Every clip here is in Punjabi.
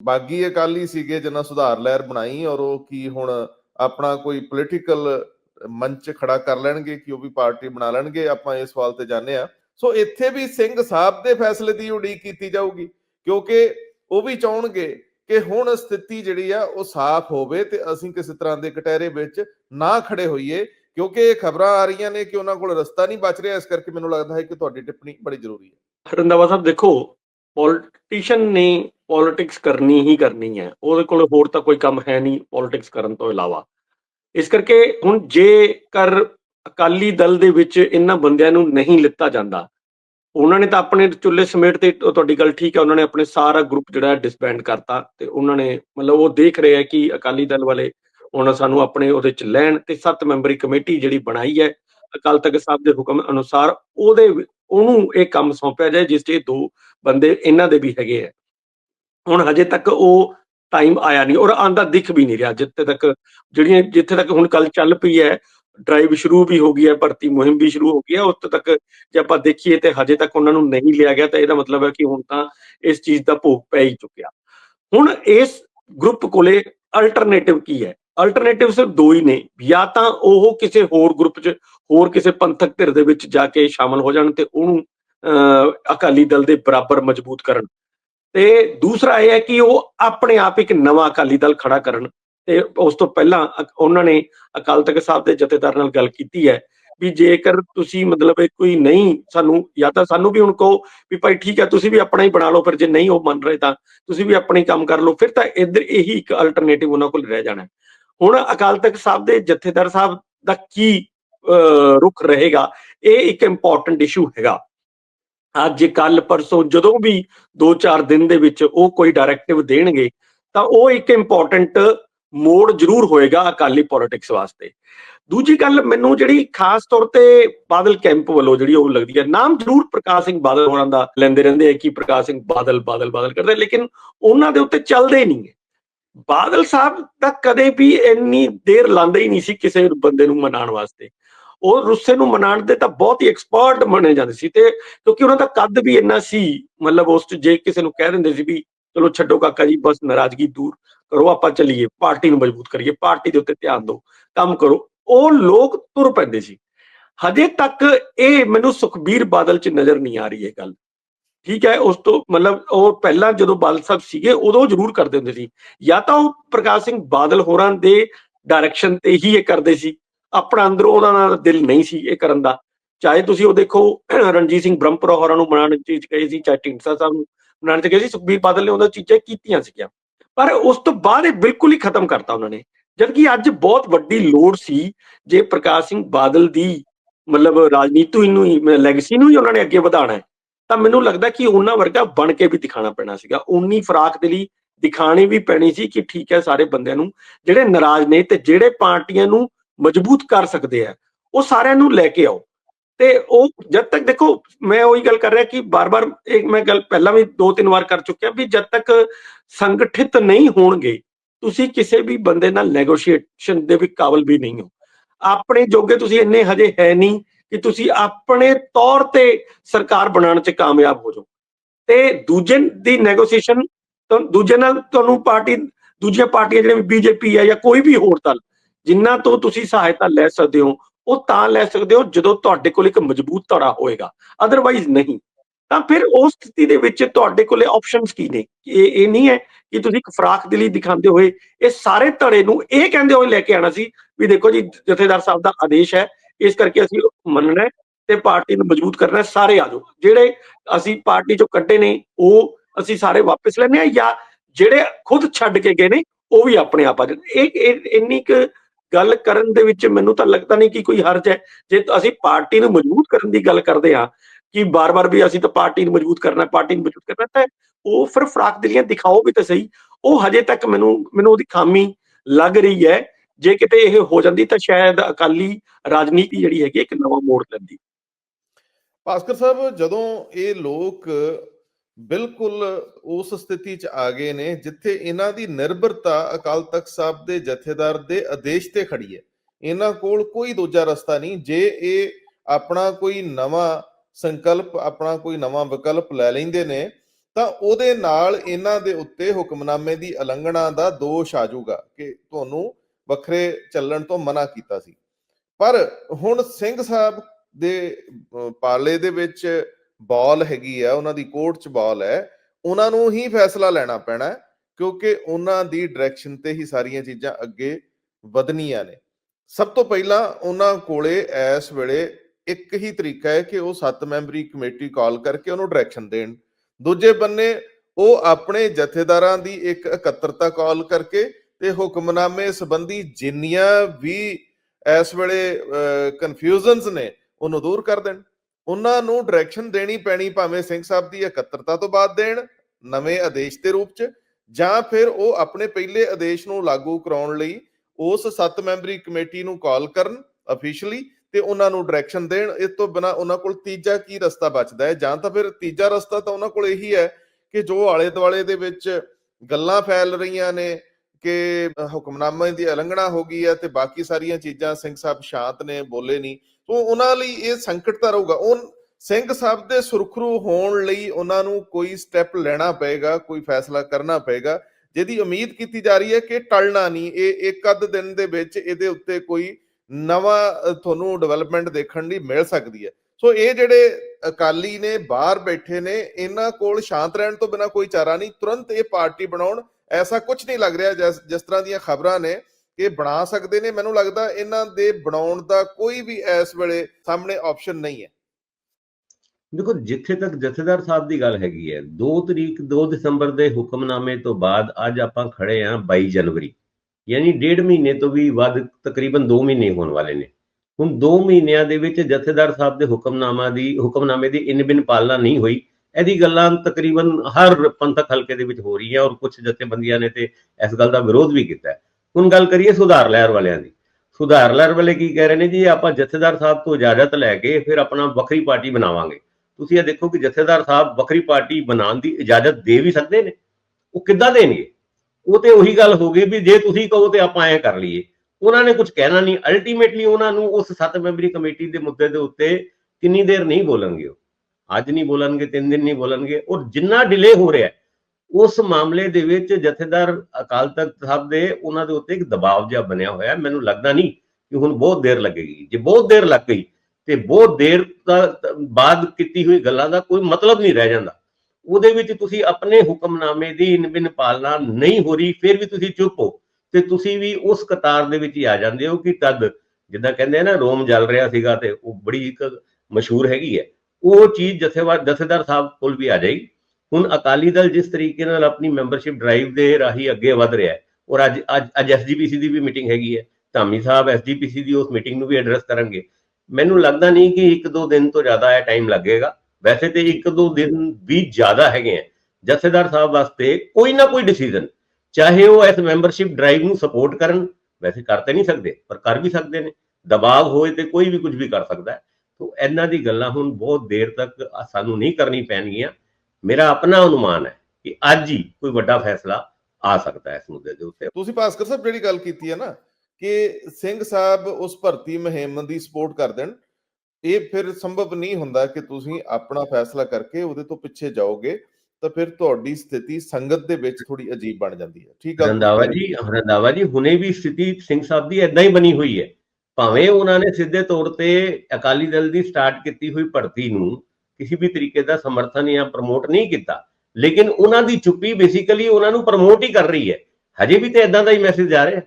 ਬਾਗੀ ਅਕਾਲੀ ਸੀਗੇ ਜਿਨ੍ਹਾਂ ਸੁਧਾਰ ਲਹਿਰ ਬਣਾਈ ਔਰ ਉਹ ਕੀ ਹੁਣ ਆਪਣਾ ਕੋਈ ਪੋਲੀਟੀਕਲ ਮੰਚ ਖੜਾ ਕਰ ਲੈਣਗੇ ਕਿ ਉਹ ਵੀ ਪਾਰਟੀ ਬਣਾ ਲੈਣਗੇ, ਆਪਾਂ ਇਸ ਸਵਾਲ ਤੇ ਜਾਣਦੇ ਆ ਸੋ ਇੱਥੇ ਵੀ ਸਿੰਘ ਸਾਹਿਬ ਦੇ ਫੈਸਲੇ ਦੀ ਉਡੀਕ ਕੀਤੀ ਜਾਊਗੀ, ਕਿਉਂਕਿ ਉਹ ਵੀ ਚਾਹਣਗੇ ਕਿ ਹੁਣ ਸਥਿਤੀ ਜਿਹੜੀ ਆ ਉਹ ਸਾਫ਼ ਹੋਵੇ ਤੇ ਅਸੀਂ ਕਿਸੇ ਤਰ੍ਹਾਂ ਦੇ ਕਟਹਿਰੇ ਵਿੱਚ ਨਾ ਖੜੇ ਹੋਈਏ, ਕਿਉਂਕਿ ਇਹ ਖਬਰਾਂ ਆ ਰਹੀਆਂ ਨੇ ਕਿ ਉਹਨਾਂ ਕੋਲ ਰਸਤਾ ਨਹੀਂ ਬਚ ਰਿਹਾ, ਇਸ ਕਰਕੇ ਮੈਨੂੰ ਲੱਗਦਾ ਹੈ ਕਿ ਤੁਹਾਡੀ ਟਿੱਪਣੀ ਬੜੀ ਜ਼ਰੂਰੀ ਹੈ। ਰੰਦਾਵਾ ਸਾਹਿਬ, ਦੇਖੋ ਪੋਲੀਟੀਸ਼ੀਅਨ ਨੇ ਪੋਲਿਟਿਕਸ ਕਰਨੀ ਹੀ ਕਰਨੀ ਹੈ। ਉਹਦੇ ਕੋਲ ਹੋਰ ਤਾਂ ਕੋਈ ਕੰਮ ਹੈ ਨਹੀਂ ਪੋਲਿਟਿਕਸ ਕਰਨ ਤੋਂ ਇਲਾਵਾ। ਇਸ ਕਰਕੇ ਹੁਣ ਜੇਕਰ ਅਕਾਲੀ ਦਲ ਦੇ ਵਿੱਚ ਇਹਨਾਂ ਬੰਦਿਆਂ ਨੂੰ ਨਹੀਂ ਲਿੱਤਾ ਜਾਂਦਾ, ਉਹਨਾਂ ਨੇ ਤਾਂ ਆਪਣੇ ਚੁੱਲ੍ਹੇ ਸਮੇਟ ਤੇ ਤੁਹਾਡੀ ਗੱਲ ਠੀਕ ਹੈ, ਉਹਨਾਂ ਨੇ ਆਪਣੇ ਸਾਰਾ ਗਰੁੱਪ ਜਿਹੜਾ ਡਿਸਬੈਂਡ ਕਰਤਾ ਤੇ ਉਹਨਾਂ ਨੇ ਮਤਲਬ ਉਹ ਦੇਖ ਰਹੇ ਆ ਕਿ ਅਕਾਲੀ ਦਲ ਵਾਲੇ ਉਹਨਾਂ ਸਾਨੂੰ ਆਪਣੇ ਉਹਦੇ ਚ ਲੈਣ ਤੇ ਸੱਤ ਮੈਂਬਰੀ ਕਮੇਟੀ ਜਿਹੜੀ ਬਣਾਈ ਹੈ ਅਕਾਲ ਤਖਤ ਸਾਹਿਬ ਦੇ ਹੁਕਮ ਅਨੁਸਾਰ ਉਹਦੇ ਉਹਨੂੰ ਇਹ ਕੰਮ ਸੌਂਪਿਆ ਜਾਏ ਜਿਸ 'ਚ ਦੋ ਬੰਦੇ ਇਹਨਾਂ ਦੇ ਵੀ ਹੈਗੇ ਆ। ਹੁਣ ਹਜੇ ਤੱਕ ਉਹ ਟਾਈਮ ਆਇਆ ਨਹੀਂ ਔਰ ਆਂਦਾ ਦਿਖ ਵੀ ਨਹੀਂ ਰਿਹਾ। ਜਿੱਥੇ ਤੱਕ ਜਿਹੜੀਆਂ, ਜਿੱਥੇ ਤੱਕ ਹੁਣ ਕੱਲ ਚੱਲ ਪਈ ਹੈ ਡਰਾਈਵ ਸ਼ੁਰੂ ਵੀ ਹੋ ਗਈ ਹੈ, ਭਰਤੀ ਮੁਹਿੰਮ ਵੀ ਸ਼ੁਰੂ ਹੋ ਗਈ ਹੈ, ਉੱਥੇ ਤੱਕ ਜੇ ਆਪਾਂ ਦੇਖੀਏ ਤੇ ਹਜੇ ਤੱਕ ਉਹਨਾਂ ਨੂੰ ਨਹੀਂ ਲਿਆ ਗਿਆ ਤਾਂ ਇਹਦਾ ਮਤਲਬ ਹੈ ਕਿ ਹੁਣ ਤਾਂ ਇਸ ਚੀਜ਼ ਦਾ ਭੋਗ ਪੈ ਹੀ ਚੁੱਕਿਆ। ਹੁਣ ਇਸ ਗਰੁੱਪ ਕੋਲੇ ਅਲਟਰਨੇਟਿਵ ਕੀ ਹੈ? ਅਲਟਰਨੇਟਿਵ ਸਿਰਫ ਦੋ ਹੀ ਨੇ। ਜਾਂ ਤਾਂ ਉਹ ਕਿਸੇ ਹੋਰ ਗਰੁੱਪ 'ਚ ਹੋਰ ਕਿਸੇ ਪੰਥਕ ਧਿਰ ਦੇ ਵਿੱਚ ਜਾ ਕੇ ਸ਼ਾਮਲ ਹੋ ਜਾਣ ਤੇ ਉਹਨੂੰ ਅਹ, ਅਕਾਲੀ ਦਲ ਦੇ ਬਰਾਬਰ ਮਜ਼ਬੂਤ ਕਰਨ। ਤੇ ਦੂਸਰਾ ਇਹ ਹੈ ਕਿ ਉਹ ਆਪਣੇ ਆਪ ਇੱਕ ਨਵਾਂ ਅਕਾਲੀ ਦਲ ਖੜਾ ਕਰਨ। ਤੇ ਉਸ ਤੋਂ ਪਹਿਲਾਂ ਉਹਨਾਂ ਨੇ ਅਕਾਲ ਤਖਤ ਸਾਹਿਬ ਦੇ ਜਥੇਦਾਰ ਨਾਲ ਗੱਲ ਕੀਤੀ ਹੈ ਵੀ ਜੇਕਰ ਤੁਸੀਂ ਮਤਲਬ ਕੋਈ ਨਹੀਂ ਸਾਨੂੰ ਜਾਂ ਤਾਂ ਸਾਨੂੰ ਵੀ ਹੁਣ ਕਹੋ ਵੀ ਭਾਈ ਠੀਕ ਹੈ ਤੁਸੀਂ ਵੀ ਆਪਣਾ ਹੀ ਬਣਾ ਲਓ ਫਿਰ ਜੇ ਨਹੀਂ ਉਹ ਮੰਨ ਰਹੇ ਤਾਂ ਤੁਸੀਂ ਵੀ ਆਪਣਾ ਹੀ ਕੰਮ ਕਰ ਲਓ ਫਿਰ ਤਾਂ ਇੱਧਰ ਇਹੀ ਇੱਕ ਅਲਟਰਨੇਟਿਵ ਉਹਨਾਂ ਕੋਲ ਰਹਿ ਜਾਣਾ ਹੁਣ ਅਕਾਲ ਤਖਤ ਸਾਹਿਬ ਦੇ ਜਥੇਦਾਰ ਸਾਹਿਬ ਦਾ ਕੀ ਅਹ, ਰੁਖ ਰਹੇਗਾ ਇਹ ਇੱਕ ਇੰਪੋਰਟੈਂਟ ਇਸ਼ੂ ਹੈਗਾ। ਅੱਜ ਕੱਲ ਪਰਸੋਂ ਜਦੋਂ ਵੀ 2-4 ਦਿਨ ਦੇ ਵਿੱਚ ਉਹ ਕੋਈ ਡਾਇਰੈਕਟਿਵ ਦੇਣਗੇ ਤਾਂ ਉਹ ਇੱਕ ਇੰਪੋਰਟੈਂਟ ਮੋੜ ਜ਼ਰੂਰ ਹੋਏਗਾ ਅਕਾਲੀ ਪੋਲਿਟਿਕਸ ਵਾਸਤੇ। ਦੂਜੀ ਗੱਲ ਮੈਨੂੰ ਜਿਹੜੀ ਖਾਸ ਤੌਰ ਤੇ ਬਾਦਲ ਕੈਂਪ ਵੱਲੋਂ ਜਿਹੜੀ ਉਹ ਲੱਗਦੀ ਹੈ ਨਾਮ ਜ਼ਰੂਰ ਪ੍ਰਕਾਸ਼ ਸਿੰਘ ਬਾਦਲ ਹੋਰਾਂ ਦਾ ਲੈਂਦੇ ਰਹਿੰਦੇ ਆ ਕਿ ਪ੍ਰਕਾਸ਼ ਸਿੰਘ ਬਾਦਲ ਬਾਦਲ ਬਾਦਲ ਕਰਦੇ ਲੇਕਿਨ ਉਹਨਾਂ ਦੇ ਉੱਤੇ ਚੱਲਦੇ ਨਹੀਂ ਹੈ। ਬਾਦਲ ਸਾਹਿਬ ਤਾਂ ਕਦੇ ਵੀ ਇੰਨੀ ਦੇਰ ਲਾਉਂਦੇ ਹੀ ਨਹੀਂ ਸੀ ਕਿਸੇ ਬੰਦੇ ਨੂੰ ਮਨਾਉਣ ਵਾਸਤੇ। ਉਹ ਰੁੱਸੇ ਨੂੰ ਮਨਾਉਣ ਦੇ ਤਾਂ ਬਹੁਤ ਹੀ ਐਕਸਪਰਟ ਮੰਨੇ ਜਾਂਦੇ ਸੀ ਤੇ ਕਿਉਂਕਿ ਉਹਨਾਂ ਦਾ ਕੱਦ ਵੀ ਇੰਨਾ ਸੀ, ਮਤਲਬ ਉਸ 'ਚ ਜੇ ਕਿਸੇ ਨੂੰ ਕਹਿ ਦਿੰਦੇ ਸੀ ਵੀ ਚਲੋ ਛੱਡੋ ਕਾਕਾ ਜੀ, ਬਸ ਨਾਰਾਜ਼ਗੀ ਦੂਰ ਕਰੋ, ਆਪਾਂ ਚੱਲੀਏ, ਪਾਰਟੀ ਨੂੰ ਮਜ਼ਬੂਤ ਕਰੀਏ, ਪਾਰਟੀ ਦੇ ਉੱਤੇ ਧਿਆਨ ਦਿਓ, ਕੰਮ ਕਰੋ। ਉਹ ਲੋਕ ਤੁਰ ਪੈਂਦੇ ਸੀ। ਹਜੇ ਤੱਕ ਇਹ ਮੈਨੂੰ ਸੁਖਬੀਰ ਬਾਦਲ 'ਚ ਨਜ਼ਰ ਨਹੀਂ ਆ ਰਹੀ ਇਹ ਗੱਲ। ਠੀਕ ਹੈ, ਉਸ ਤੋਂ ਮਤਲਬ ਉਹ ਪਹਿਲਾਂ ਜਦੋਂ ਬਾਦਲ ਸਾਹਿਬ ਸੀਗੇ, ਉਦੋਂ ਜ਼ਰੂਰ ਕਰਦੇ ਹੁੰਦੇ ਸੀ। ਜਾਂ ਤਾਂ ਉਹ ਪ੍ਰਕਾਸ਼ ਸਿੰਘ ਬਾਦਲ ਹੋਰਾਂ ਦੇ ਡਾਇਰੈਕਸ਼ਨ ਤੇ ਹੀ ਇਹ ਕਰਦੇ ਸੀ। ਆਪਣਾ ਅੰਦਰੋਂ ਉਹਨਾਂ ਦਾ ਦਿਲ ਨਹੀਂ ਸੀ ਇਹ ਕਰਨ ਦਾ। ਚਾਹੇ ਤੁਸੀਂ ਉਹ ਦੇਖੋ, ਰਣਜੀਤ ਸਿੰਘ ਬ੍ਰਹਮਪੁਰਾ ਹੋਰਾਂ ਨੂੰ ਬਣਾਉਣ ਚ ਗਏ ਸੀ, ਚਾਹੇ ਢੀਂਡਸਾ ਸਾਹਿਬ ਨੂੰ ਬਣਾਉਣ ਚ ਗਏ ਸੀ, ਸੁਖਬੀਰ ਬਾਦਲ ਨੇ ਉਹਨਾਂ ਚੀਜ਼ਾਂ ਕੀਤੀਆਂ ਸੀਗੀਆਂ। ਪਰ ਉਸ ਤੋਂ ਬਾਅਦ ਇਹ ਬਿਲਕੁਲ ਹੀ ਖਤਮ ਕਰਤਾ ਉਹਨਾਂ ਨੇ। ਜਦਕਿ ਅੱਜ ਬਹੁਤ ਵੱਡੀ ਲੋੜ ਸੀ, ਜੇ ਪ੍ਰਕਾਸ਼ ਸਿੰਘ ਬਾਦਲ ਦੀ ਮਤਲਬ ਰਾਜਨੀਤੀ ਨੂੰ ਹੀ ਲੈਗੇਸੀ ਨੂੰ ਹੀ ਉਹਨਾਂ ਨੇ ਅੱਗੇ ਵਧਾਉਣਾ ਹੈ। ਤਾਂ ਮੈਨੂੰ ਲੱਗਦਾ ਕਿ ਉਹਨਾਂ ਵਰਗਾ ਬਣ ਕੇ ਵੀ ਦਿਖਾਣਾ ਪੈਣਾ ਸੀਗਾ। ਉਨੀ ਫਰਾਕ ਦੇ ਲਈ ਦਿਖਾਣੀ ਵੀ ਪੈਣੀ ਸੀ ਕਿ ਠੀਕ ਹੈ ਸਾਰੇ ਬੰਦਿਆਂ ਨੂੰ, ਜਿਹੜੇ ਨਾਰਾਜ਼ ਨੇ ਤੇ ਜਿਹੜੇ ਪਾਰਟੀਆਂ ਨੂੰ ਮਜ਼ਬੂਤ ਕਰ ਸਕਦੇ ਆ, ਉਹ ਸਾਰਿਆਂ ਨੂੰ ਲੈ ਕੇ ਆਓ। ਤੇ ਉਹ ਜਦ ਤੱਕ ਦੇਖੋ, ਮੈਂ ਉਹੀ ਗੱਲ ਕਰ ਰਿਹਾ ਕਿ ਬਾਰ-ਬਾਰ ਇੱਕ ਮੈਂ ਗੱਲ ਪਹਿਲਾਂ ਵੀ ਦੋ ਤਿੰਨ ਵਾਰ ਕਰ ਚੁੱਕਿਆ ਵੀ ਜਦ ਤੱਕ ਸੰਗਠਿਤ ਨਹੀਂ ਹੋਣਗੇ, ਤੁਸੀਂ ਕਿਸੇ ਵੀ ਬੰਦੇ ਨਾਲ ਨੈਗੋਸ਼ੀਏਸ਼ਨ ਦੇ ਵੀ ਕਾਬਲ ਵੀ ਨਹੀਂ ਹੋ। ਆਪਣੇ ਜੋਗੇ ਤੁਸੀਂ ਇੰਨੇ ਹਜੇ ਹੈ ਨਹੀਂ ਕਿ ਤੁਸੀਂ ਆਪਣੇ ਤੌਰ ਤੇ ਸਰਕਾਰ ਬਣਾਉਣ 'ਚ ਕਾਮਯਾਬ ਹੋ ਜਾਓ। ਤੇ ਦੂਜੇ ਦੀ ਨੈਗੋਸ਼ੀਏਸ਼ਨ ਤਾਂ ਦੂਜੇ ਨਾਲ ਤੁਹਾਨੂੰ ਪਾਰਟੀ, ਦੂਜੀਆਂ ਪਾਰਟੀਆਂ ਜਿਵੇਂ ਬੀਜੇਪੀ ਹੈ ਜਾਂ ਕੋਈ ਵੀ ਹੋਰ ਦਲ ਜਿਨ੍ਹਾਂ ਤੋਂ ਤੁਸੀਂ ਸਹਾਇਤਾ ਲੈ ਸਕਦੇ ਹੋ, ਉਹ ਤਾਂ ਲੈ ਸਕਦੇ ਹੋ ਜਦੋਂ ਤੁਹਾਡੇ ਕੋਲ ਇੱਕ ਮਜ਼ਬੂਤ ਧੜਾ ਹੋਏਗਾ। ਅਦਰਵਾਈਜ਼ ਨਹੀਂ। ਤਾਂ ਫਿਰ ਉਸ ਸਥਿਤੀ ਦੇ ਵਿੱਚ ਤੁਹਾਡੇ ਕੋਲੇ ਆਪਸ਼ਨਸ ਕੀ ਨੇ? ਇਹ ਇਹ ਨਹੀਂ ਹੈ ਕਿ ਤੁਸੀਂ ਇੱਕ ਫਰਾਕ ਦਿਲੀ ਦਿਖਾਉਂਦੇ ਹੋਏ ਇਹ ਸਾਰੇ ਧੜੇ ਨੂੰ ਇਹ ਕਹਿੰਦੇ ਹੋਏ ਲੈ ਕੇ ਆਣਾ ਸੀ ਵੀ ਦੇਖੋ ਜੀ, ਜਥੇਦਾਰ ਸਾਹਿਬ ਦਾ ਆਦੇਸ਼ ਹੈ ਇਸ ਕਰਕੇ ਅਸੀਂ ਮੰਨਣਾ ਤੇ ਪਾਰਟੀ ਨੂੰ ਮਜ਼ਬੂਤ ਕਰਨਾ ਸਾਰੇ ਆ ਜਾਓ। ਜਿਹੜੇ ਅਸੀਂ ਪਾਰਟੀ ਚੋਂ ਕੱਢੇ ਨੇ ਉਹ ਅਸੀਂ ਸਾਰੇ ਵਾਪਸ ਲੈਣੇ ਆ ਜਾਂ ਜਿਹੜੇ ਖੁਦ ਛੱਡ ਕੇ ਗਏ ਨੇ, ਉਹ ਵੀ ਆਪਣੇ ਆਪ ਆ ਜਾਣ। ਇਹ ਇੰਨੀ ਕੁ ਗੱਲ ਕਰਨ ਦੇ ਵਿੱਚ ਮੈਨੂੰ ਤਾਂ ਲੱਗਦਾ ਨਹੀਂ ਕਿ ਕੋਈ ਹਰਜ ਹੈ। ਜੇ ਅਸੀਂ ਪਾਰਟੀ ਨੂੰ ਮਜ਼ਬੂਤ ਕਰਨ ਦੀ ਗੱਲ ਕਰਦੇ ਹਾਂ ਕਿ ਬਾਰ-ਬਾਰ ਵੀ ਅਸੀਂ ਤਾਂ ਪਾਰਟੀ ਨੂੰ ਮਜ਼ਬੂਤ ਕਰਨਾ ਪਾਰਟੀ ਨੂੰ ਮਜ਼ਬੂਤ ਕਰਨਾ ਤਾਂ ਉਹ ਫਿਰ ਫਰਾਕ ਦਿਲੀਆਂ ਦਿਖਾਓ ਵੀ ਤਾਂ ਸਹੀ। ਉਹ ਹਜੇ ਤੱਕ ਮੈਨੂੰ ਮੈਨੂੰ ਉਹਦੀ ਖਾਮੀ ਲੱਗ ਰਹੀ ਹੈ ਜੇ ਕਿਤੇ ਇਹ ਹੋ ਜਾਂਦੀ ਤਾਂ ਸ਼ਾਇਦ ਅਕਾਲੀ ਰਾਜਨੀਤੀ ਜਿਹੜੀ ਹੈਗੀ ਇੱਕ ਨਵਾਂ ਮੋੜ ਲੈਂਦੀ। ਭਾਸਕਰ ਸਾਹਿਬ, ਜਦੋਂ ਇਹ ਲੋਕ ਬਿਲਕੁਲ ਉਸ ਸਥਿਤੀ 'ਚ ਆ ਗਏ ਨੇ ਜਿੱਥੇ ਇਹਨਾਂ ਦੀ ਨਿਰਭਰਤਾ ਅਕਾਲ ਤਖਤ ਸਾਹਿਬ ਦੇ ਜਥੇਦਾਰ ਦੇ ਆਦੇਸ਼ ਤੇ ਖੜੀ ਹੈ, ਇਹਨਾਂ ਕੋਲ ਕੋਈ ਦੂਜਾ ਰਸਤਾ ਨਹੀਂ। ਜੇ ਇਹ ਆਪਣਾ ਕੋਈ ਨਵਾਂ ਸੰਕਲਪ, ਆਪਣਾ ਕੋਈ ਨਵਾਂ ਵਿਕਲਪ ਲੈ ਲੈਂਦੇ ਨੇ, ਤਾਂ ਉਹਦੇ ਨਾਲ ਇਹਨਾਂ ਦੇ ਉੱਤੇ ਹੁਕਮਨਾਮੇ ਦੀ ਉਲੰਘਣਾ ਦਾ ਦੋਸ਼ ਆ ਜਾਊਗਾ ਕਿ ਤੁਹਾਨੂੰ ਵੱਖਰੇ ਚੱਲਣ ਤੋਂ ਮਨਾ ਕੀਤਾ ਸੀ। ਪਰ ਹੁਣ ਸਿੰਘ ਸਾਹਿਬ ਦੇ ਪਾਲੇ ਦੇ ਵਿੱਚ ਬਾਲ ਹੈਗੀ ਆ, ਉਹਨਾਂ ਦੀ ਕੋਰਟ 'ਚ ਬਾਲ ਹੈ, ਉਹਨਾਂ ਨੂੰ ਹੀ ਫੈਸਲਾ ਲੈਣਾ ਪੈਣਾ ਕਿਉਂਕਿ ਉਹਨਾਂ ਦੀ ਡਾਇਰੈਕਸ਼ਨ ਤੇ ਹੀ ਸਾਰੀਆਂ ਚੀਜ਼ਾਂ ਅੱਗੇ ਵਧਣੀਆਂ ਨੇ। ਸਭ ਤੋਂ ਪਹਿਲਾਂ ਉਹਨਾਂ ਕੋਲੇ ਇਸ ਵੇਲੇ ਇੱਕ ਹੀ ਤਰੀਕਾ ਹੈ ਕਿ ਉਹ ਸੱਤ ਮੈਂਬਰੀ ਕਮੇਟੀ ਕਾਲ ਕਰਕੇ ਉਹਨੂੰ ਡਾਇਰੈਕਸ਼ਨ ਦੇਣ। ਦੂਜੇ ਬੰਨੇ ਉਹ ਆਪਣੇ ਜਥੇਦਾਰਾਂ ਦੀ ਇੱਕ ਇਕੱਤਰਤਾ ਕਾਲ ਕਰਕੇ ਤੇ ਹੁਕਮਨਾਮੇ ਸੰਬੰਧੀ ਜਿੰਨੀਆਂ ਵੀ ਇਸ ਵੇਲੇ ਕਨਫਿਊਜ਼ਨਸ ਨੇ, ਉਹਨੂੰ ਦੂਰ ਕਰ ਦੇਣ। ਉਹਨਾਂ ਨੂੰ ਡਾਇਰੈਕਸ਼ਨ ਦੇਣੀ ਪੈਣੀ ਭਾਵੇਂ ਸਿੰਘ ਸਾਹਿਬ ਦੀ ਇਕੱਤਰਤਾ ਤੋਂ ਬਾਅਦ ਦੇਣ, ਨਵੇਂ ਆਦੇਸ਼ ਦੇ ਰੂਪ 'ਚ, ਜਾਂ ਫਿਰ ਉਹ ਆਪਣੇ ਪਹਿਲੇ ਆਦੇਸ਼ ਨੂੰ ਲਾਗੂ ਕਰਾਉਣ ਲਈ ਉਸ ਸੱਤ ਮੈਂਬਰੀ ਕਮੇਟੀ ਨੂੰ ਕਾਲ ਕਰਨ ਅਫੀਸ਼ੀਅਲੀ ਤੇ ਉਹਨਾਂ ਨੂੰ ਡਾਇਰੈਕਸ਼ਨ ਦੇਣ। ਇਸ ਤੋਂ ਬਿਨਾ ਉਹਨਾਂ ਕੋਲ ਤੀਜਾ ਕੀ ਰਸਤਾ ਬਚਦਾ ਹੈ? ਜਾਂ ਤਾਂ ਫਿਰ ਤੀਜਾ ਰਸਤਾ ਤਾਂ ਉਹਨਾਂ ਕੋਲ ਇਹੀ ਹੈ ਕਿ ਜੋ ਆਲੇ ਦੁਆਲੇ ਦੇ ਵਿੱਚ ਗੱਲਾਂ ਫੈਲ ਰਹੀਆਂ ਨੇ ਕਿ ਹੁਕਮਨਾਮੇ ਦੀ ਉਲੰਘਣਾ ਹੋ ਗਈ ਹੈ ਤੇ ਬਾਕੀ ਸਾਰੀਆਂ ਚੀਜ਼ਾਂ ਸਿੰਘ ਸਾਹਿਬ ਸ਼ਾਂਤ ਨੇ ਬੋਲੇ ਨਹੀਂ ਸੋ ਉਹਨਾਂ ਲਈ ਇਹ ਸੰਕਟ ਤਾਂ ਰਹੂਗਾ। ਉਹ ਸਿੰਘ ਸਾਹਿਬ ਦੇ ਸੁਰਖਰੂ ਹੋਣ ਲਈ ਉਹਨਾਂ ਨੂੰ ਕੋਈ ਸਟੈਪ ਲੈਣਾ ਪਏਗਾ, ਕੋਈ ਫੈਸਲਾ ਕਰਨਾ ਪਏਗਾ। ਜਿਹਦੀ ਉਮੀਦ ਕੀਤੀ ਜਾ ਰਹੀ ਹੈ ਕਿ ਟਲਣਾ ਨਹੀਂ ਇਹ ਇੱਕ ਅੱਧ ਦਿਨ ਦੇ ਵਿੱਚ ਇਹਦੇ ਉੱਤੇ ਕੋਈ ਨਵਾਂ ਤੁਹਾਨੂੰ ਡਿਵੈਲਪਮੈਂਟ ਦੇਖਣ ਲਈ ਮਿਲ ਸਕਦੀ ਹੈ। ਸੋ ਇਹ ਜਿਹੜੇ ਅਕਾਲੀ ਨੇ ਬਾਹਰ ਬੈਠੇ ਨੇ, ਇਹਨਾਂ ਕੋਲ ਸ਼ਾਂਤ ਰਹਿਣ ਤੋਂ ਬਿਨਾ ਕੋਈ ਚਾਰਾ ਨਹੀਂ। ਤੁਰੰਤ ਇਹ ਪਾਰਟੀ ਬਣਾਉਣ। ਐਸਾ ਕੁਝ ਨਹੀਂ ਲੱਗ ਰਿਹਾ ਜਿਸ ਤਰ੍ਹਾਂ ਦੀਆਂ ਖਬਰਾਂ ਨੇ ਇਹ ਬਣਾ ਸਕਦੇ ਨੇ। ਮੈਨੂੰ ਲੱਗਦਾ ਇਹਨਾਂ ਦੇ ਬਣਾਉਣ ਦਾ ਕੋਈ ਵੀ ਇਸ ਵੇਲੇ ਸਾਹਮਣੇ ਆਪਸ਼ਨ ਨਹੀਂ ਹੈ। ਦੇਖੋ, ਜਿੱਥੇ ਤੱਕ ਜਥੇਦਾਰ ਸਾਹਿਬ ਦੀ ਗੱਲ ਹੈਗੀ ਹੈ 2 ਤਰੀਕ 2 ਦਸੰਬਰ ਦੇ ਹੁਕਮਨਾਮੇ ਤੋਂ ਬਾਅਦ ਅੱਜ ਆਪਾਂ ਖੜੇ ਆਂ 22 ਜਨਵਰੀ। ਯਾਨੀ ਡੇਢ ਮਹੀਨੇ ਤੋਂ ਵੀ ਵੱਧ, ਤਕਰੀਬਨ 2 ਮਹੀਨੇ ਹੋਣ ਵਾਲੇ ਨੇ। ਹੁਣ 2 ਮਹੀਨਿਆਂ ਦੇ ਵਿੱਚ ਜਥੇਦਾਰ ਸਾਹਿਬ ਦੇ ਹੁਕਮਨਾਮਾ ਦੀ, ਹੁਕਮਨਾਮੇ ਦੀ ਇਨ ਬਿਨ ਪਾਲਣਾ ਨਹੀਂ ਹੋਈ। ਇਹਦੀ ਗੱਲਾਂ ਤਕਰੀਬਨ ਹਰ ਪੰਥਕ ਹਲਕੇ ਦੇ ਵਿੱਚ ਹੋ ਰਹੀਆਂ ਔਰ ਕੁਝ ਜਥੇਬੰਦੀਆਂ ਨੇ ਤੇ ਇਸ ਗੱਲ ਦਾ ਵਿਰੋਧ ਵੀ ਕੀਤਾ ਹੈ। ਹੁਣ ਗੱਲ ਕਰੀਏ ਸੁਧਾਰ ਲਹਿਰ ਵਾਲਿਆਂ ਦੀ। ਸੁਧਾਰ ਲਹਿਰ ਵਾਲੇ ਕੀ ਕਹਿ ਰਹੇ ਨੇ ਜੀ, ਆਪਾਂ ਜਥੇਦਾਰ ਸਾਹਿਬ ਤੋਂ ਇਜਾਜ਼ਤ ਲੈ ਕੇ ਫਿਰ ਆਪਣਾ ਵੱਖਰੀ ਪਾਰਟੀ ਬਣਾਵਾਂਗੇ। ਤੁਸੀਂ ਇਹ ਦੇਖੋ ਕਿ ਜਥੇਦਾਰ ਸਾਹਿਬ ਵੱਖਰੀ ਪਾਰਟੀ ਬਣਾਉਣ ਦੀ ਇਜਾਜ਼ਤ ਦੇ ਵੀ ਸਕਦੇ ਨੇ। ਉਹ ਕਿੱਦਾਂ ਦੇਣਗੇ? ਉਹ ਤੇ ਉਹੀ ਗੱਲ ਹੋ ਗਈ ਵੀ ਜੇ ਤੁਸੀਂ ਕਹੋ ਤੇ ਆਪਾਂ ਐਂ ਕਰ ਲਈਏ। ਉਹਨਾਂ ਨੇ ਕੁਝ ਕਹਿਣਾ ਨਹੀਂ। ਅਲਟੀਮੇਟਲੀ ਉਹਨਾਂ ਨੂੰ ਉਸ ਸੱਤ ਮੈਂਬਰੀ ਕਮੇਟੀ ਦੇ ਮੁੱਦੇ ਦੇ ਉੱਤੇ ਕਿੰਨੀ ਦੇਰ ਨਹੀਂ ਬੋਲਣਗੇ ਅੱਜ ਨਹੀਂ ਬੋਲਣਗੇ, ਤਿੰਨ ਦਿਨ ਨਹੀਂ ਬੋਲਣਗੇ। ਔਰ ਜਿੰਨਾ ਡਿਲੇ ਹੋ ਰਿਹਾ ਉਸ ਮਾਮਲੇ ਦੇ ਵਿੱਚ ਜਥੇਦਾਰ ਅਕਾਲ ਤਖਤ ਸਾਹਿਬ ਦੇ ਉਹਨਾਂ ਦੇ ਉੱਤੇ ਇੱਕ ਦਬਾਅ ਜਿਹਾ ਬਣਿਆ ਹੋਇਆ ਮੈਨੂੰ ਲੱਗਦਾ ਨਹੀਂ ਕਿ ਹੁਣ ਬਹੁਤ ਦੇਰ ਲੱਗੇਗੀ। ਜੇ ਬਹੁਤ ਦੇਰ ਲੱਗ ਗਈ ਤੇ ਬਹੁਤ ਦੇਰ ਦਾ ਬਾਅਦ ਕੀਤੀ ਹੋਈ ਗੱਲਾਂ ਦਾ ਕੋਈ ਮਤਲਬ ਨਹੀਂ ਰਹਿ ਜਾਂਦਾ। ਉਹਦੇ ਵਿੱਚ ਤੁਸੀਂ ਆਪਣੇ ਹੁਕਮਨਾਮੇ ਦੀ ਇਨ ਬਿਨ ਪਾਲਣਾ ਨਹੀਂ ਹੋ ਰਹੀ, ਫਿਰ ਵੀ ਤੁਸੀਂ ਚੁੱਪ ਹੋ। ਤੇ ਤੁਸੀਂ ਵੀ ਉਸ ਕਤਾਰ ਦੇ ਵਿੱਚ ਹੀ ਆ ਜਾਂਦੇ ਹੋ ਕਿ ਤਦ ਜਿੱਦਾਂ ਕਹਿੰਦੇ ਆ ਨਾ, ਰੋਮ ਜਲ ਰਿਹਾ ਸੀਗਾ ਤੇ ਉਹ ਬੜੀ ਇੱਕ ਮਸ਼ਹੂਰ ਹੈਗੀ ਹੈ। ਉਹ ਚੀਜ਼ ਜਥੇਵਾਰ ਜਥੇਦਾਰ ਸਾਹਿਬ ਕੋਲ ਵੀ ਆ ਜਾਏਗੀ। ਹੁਣ ਅਕਾਲੀ ਦਲ ਜਿਸ ਤਰੀਕੇ ਨਾਲ ਆਪਣੀ ਮੈਂਬਰਸ਼ਿਪ ਡਰਾਈਵ ਦੇ ਰਾਹੀਂ ਅੱਗੇ ਵਧ ਰਿਹਾ ਹੈ, ਔਰ ਅੱਜ ਅੱਜ ਅੱਜ ਐਸਜੀਪੀਸੀ ਦੀ ਵੀ ਮੀਟਿੰਗ ਹੈਗੀ ਹੈ, ਧਾਮੀ ਸਾਹਿਬ ਐਸਜੀਪੀਸੀ ਦੀ ਉਸ ਮੀਟਿੰਗ ਨੂੰ ਵੀ ਐਡਰੈਸ ਕਰਨਗੇ। ਮੈਨੂੰ ਲੱਗਦਾ ਨਹੀਂ ਕਿ ਇੱਕ ਦੋ ਦਿਨ ਤੋਂ ਜ਼ਿਆਦਾ ਇਹ ਟਾਈਮ ਲੱਗੇਗਾ। ਵੈਸੇ ਤੇ ਇੱਕ ਦੋ ਦਿਨ ਵੀ ਜ਼ਿਆਦਾ ਹੈਗੇ ਆ ਜਥੇਦਾਰ ਸਾਹਿਬ ਵਾਸਤੇ ਕੋਈ ਨਾ ਕੋਈ ਡਿਸੀਜਨ ਚਾਹੇ ਉਹ ਇਸ ਮੈਂਬਰਸ਼ਿਪ ਡਰਾਈਵ ਨੂੰ ਸਪੋਰਟ ਕਰਨ, ਵੈਸੇ ਕਰ ਤੇ ਨਹੀਂ ਸਕਦੇ, ਪਰ ਕਰ ਵੀ ਸਕਦੇ ਨੇ, ਦਬਾਅ ਹੋਏ ਤੇ ਕੋਈ ਵੀ ਕੁਝ ਵੀ ਕਰ ਸਕਦਾ ਹੈ। ਤੋ ਇਹਨਾਂ ਦੀ ਗੱਲਾਂ ਹੁਣ ਬਹੁਤ ਦੇਰ ਤੱਕ ਸਾਨੂੰ ਨਹੀਂ ਕਰਨੀ ਪੈਣਗੀਆਂ। ਮੇਰਾ ਆਪਣਾ ਅਨੁਮਾਨ ਹੈ ਕਿ ਅੱਜ ਹੀ ਕੋਈ ਵੱਡਾ ਫੈਸਲਾ ਆ ਸਕਦਾ ਹੈ ਇਸ ਮੁੱਦੇ ਦੇ ਉੱਤੇ। ਤੁਸੀਂ ਭਾਸਕਰ ਸਾਹਿਬ ਜਿਹੜੀ ਗੱਲ ਕੀਤੀ ਹੈ ਨਾ, ਕਿ ਸਿੰਘ ਸਾਹਿਬ ਉਸ ਭਰਤੀ ਮੁਹਿੰਮ ਦੀ ਸਪੋਰਟ ਕਰ ਦੇਣ, ਇਹ ਫਿਰ ਸੰਭਵ ਨਹੀਂ ਹੁੰਦਾ ਕਿ ਤੁਸੀਂ ਆਪਣਾ ਫੈਸਲਾ ਕਰਕੇ ਉਹਦੇ ਤੋਂ ਪਿੱਛੇ ਜਾਓਗੇ। ਤਾਂ ਫਿਰ ਤੁਹਾਡੀ ਸਥਿਤੀ ਸੰਗਤ ਦੇ ਵਿੱਚ ਥੋੜੀ ਅਜੀਬ ਬਣ ਜਾਂਦੀ ਹੈ। ਠੀਕ ਹੈ ਰੰਦਾਵਾ ਜੀ ਰੰਦਾਵਾ ਜੀ ਹੁਣੇ ਵੀ ਸਥਿਤੀ ਸਿੰਘ ਸਾਹਿਬ ਦੀ ਇਦਾਂ ਹੀ ਬਣੀ ਹੋਈ ਹੈ। ਭਾਵੇਂ ਉਹਨਾਂ ਨੇ ਸਿੱਧੇ ਤੌਰ ਤੇ ਅਕਾਲੀ ਦਲ ਦੀ ਸਟਾਰਟ ਕੀਤੀ ਹੋਈ ਭਰਤੀ ਨੂੰ ਕਿਸੇ ਵੀ ਤਰੀਕੇ ਦਾ ਸਮਰਥਨ ਜਾਂ ਪ੍ਰਮੋਟ ਨਹੀਂ ਕੀਤਾ ਲੇਕਿਨ ਉਹਨਾਂ ਦੀ ਚੁੱਪੀ ਬੇਸਿਕਲੀ ਉਹਨਾਂ ਨੂੰ ਪ੍ਰਮੋਟ ਹੀ ਕਰ ਰਹੀ ਹੈ। ਹਜੇ ਵੀ ਤੇ ਇਦਾਂ ਦਾ ਹੀ ਮੈਸੇਜ ਜਾ ਰਿਹਾ।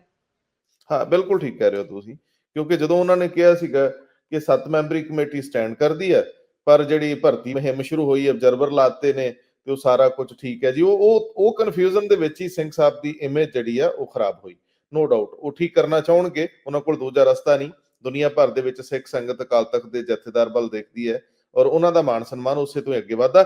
ਹਾਂ ਬਿਲਕੁਲ ਠੀਕ ਕਹਿ ਰਹੇ ਹੋ ਤੁਸੀਂ ਕਿਉਂਕਿ ਜਦੋਂ ਉਹਨਾਂ ਨੇ ਕਿਹਾ ਸੀਗਾ ਕਿ ਸੱਤ ਮੈਂਬਰੀ ਕਮੇਟੀ ਸਟੈਂਡ ਕਰਦੀ ਹੈ ਪਰ ਜਿਹੜੀ ਭਰਤੀ ਮੁਹਿੰਮ ਸ਼ੁਰੂ ਹੋਈ ਅਬਜ਼ਰਵਰ ਲਾਤੇ ਨੇ ਤੇ ਉਹ ਸਾਰਾ ਕੁਝ ਠੀਕ ਹੈ ਜੀ। ਉਹ ਉਹ ਉਹ ਕਨਫਿਊਜ਼ਨ ਦੇ ਵਿੱਚ ਹੀ ਸਿੰਘ ਸਾਹਿਬ ਦੀ ਇਮੇਜ ਜਿਹੜੀ ਆ, ਉਹ ਖਰਾਬ ਹੋਈ। ਨੋ ਡਾਊਟ ਉਹ ਠੀਕ ਕਰਨਾ ਚਾਹਣਗੇ, ਉਹਨਾਂ ਕੋਲ ਦੂਜਾ ਰਸਤਾ ਨਹੀਂ। ਦੁਨੀਆ ਭਰ ਦੇ ਵਿੱਚ ਸਿੱਖ ਸੰਗਤ ਅਕਾਲ ਤਖਤ ਦੇ ਜਥੇਦਾਰ ਬਲ ਦੇਖਦੀ ਹੈ ਔਰ ਉਹਨਾਂ ਦਾ ਮਾਣ ਸਨਮਾਨ ਉਸੇ ਤੋਂ ਹੀ ਅੱਗੇ ਵਧਦਾ।